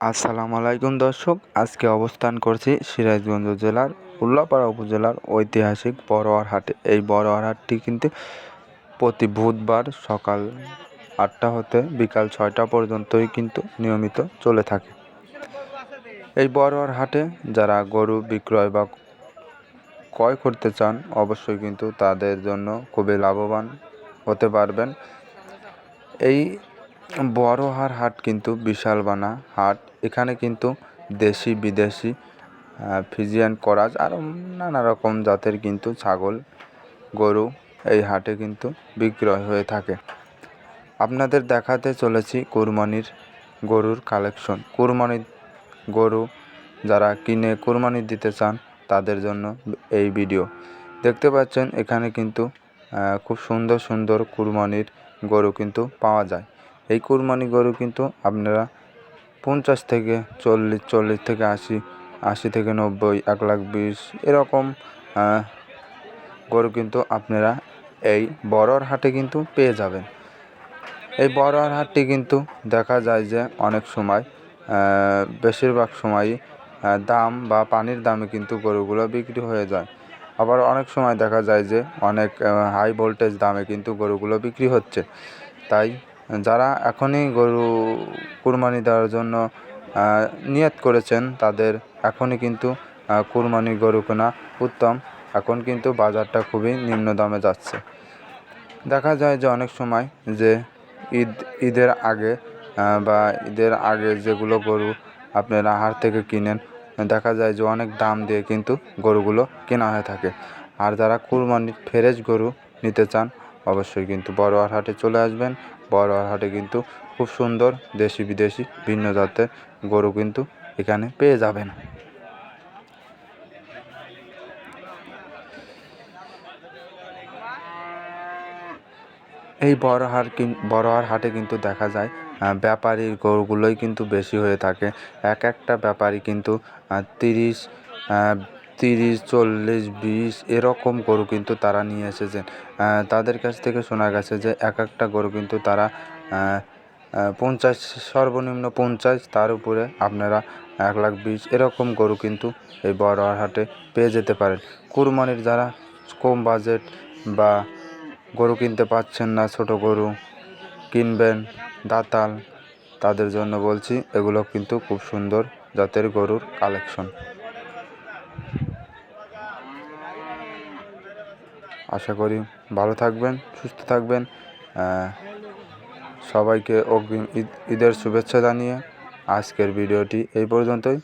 আসসালামু আলাইকুম দর্শক, আজকে অবস্থান করছি সিরাজগঞ্জ জেলার উল্লাপাড়া উপজেলার ঐতিহাসিক বড়োয়ার হাটে। এই বড়োয়ার হাটটি কিন্তু প্রতি বুধবার সকাল আটটা হতে বিকাল ছয়টা পর্যন্তই কিন্তু নিয়মিত চলে থাকে। এই বড়োয়ার হাটে যারা গরু বিক্রয় বা ক্রয় করতে চান, অবশ্যই কিন্তু তাদের জন্য খুবই লাভবান হতে পারবেন। এই বড়হার হাট কিন্তু বিশাল বানা হাট। এখানে কিন্তু দেশি, বিদেশি ফিজিয়ান করাজ আরও নানা রকম জাতের কিন্তু ছাগল, গরু এই হাটে কিন্তু বিক্রয় হয়ে থাকে। আপনাদের দেখাতে চলেছি কুরবানির গরুর কালেকশন। কুরবানির গরু যারা কিনে কুরবানি দিতে চান তাদের জন্য এই ভিডিও। দেখতে পাচ্ছেন এখানে কিন্তু খুব সুন্দর সুন্দর কুরবানির গরু কিন্তু পাওয়া যায়। এই কুরবানি গরু কিন্তু আপনারা পঞ্চাশ থেকে চল্লিশ চল্লিশ থেকে আশি আশি থেকে নব্বই, এক লাখ বিশ এরকম গরু কিন্তু আপনারা এই বড়র হাটে কিন্তু পেয়ে যাবেন। এই বড়র হাটটি কিন্তু দেখা যায় যে অনেক সময় বেশিরভাগ সময়ই দাম বা পানির দামে কিন্তু গরুগুলো বিক্রি হয়ে যায়। আবার অনেক সময় দেখা যায় যে অনেক হাই ভোল্টেজ দামে কিন্তু গরুগুলো বিক্রি হচ্ছে। তাই যারা এখনই গরু কুরবানি দেওয়ার জন্য নিয়ত করেছেন, তাদের এখনই কিন্তু কুরবানি গরু কেনা উত্তম। এখন কিন্তু বাজারটা খুবই নিম্ন দামে যাচ্ছে। দেখা যায় যে অনেক সময় যে ঈদ, ঈদের আগে বা ঈদের আগে যেগুলো গরু আপনারা হাট থেকে কিনেন, দেখা যায় যে অনেক দাম দিয়ে কিন্তু গরুগুলো কেনা হয়ে থাকে। আর যারা কুরবানির ফ্রেশ গরু নিতে চান অবশ্যই কিন্তু বড়োয়ার হাটে চলে আসবেন। বড়োয়ার হাটে কিন্তু খুব সুন্দর দেশি বিদেশি ভিন্ন জাতের গরু কিন্তু এখানে পেয়ে যাবেন। এই বড়হার বড়হার হাটে কিন্তু দেখা যায় ব্যাপারীর গরুগুলোই কিন্তু বেশি হয়ে থাকে। এক একটা ব্যাপারী কিন্তু তিরিশ তিরিশ, চল্লিশ, বিশ, এরকম গরু কিন্তু তারা নিয়ে এসেছেন। তাদের কাছ থেকে শোনা গেছে যে এক একটা গরু কিন্তু তারা পঞ্চাশ, সর্বনিম্ন পঞ্চাশ, তার উপরে আপনারা এক লাখ বিশ, এরকম গরু কিন্তু এই বড় হাটে পেয়ে যেতে পারেন। কুরবানির যারা কম বাজেট বা গরু কিনতে পারছেন না, ছোট গরু কিনবেন, দাতাল, তাদের জন্য বলছি, এগুলো কিন্তু খুব সুন্দর জাতের গরুর কালেকশন। আশা করি ভালো থাকবেন, সুস্থ থাকবেন। সবাইকে অগ্রিম ঈদ, ঈদের শুভেচ্ছা জানিয়ে আজকের ভিডিওটি এই পর্যন্তই।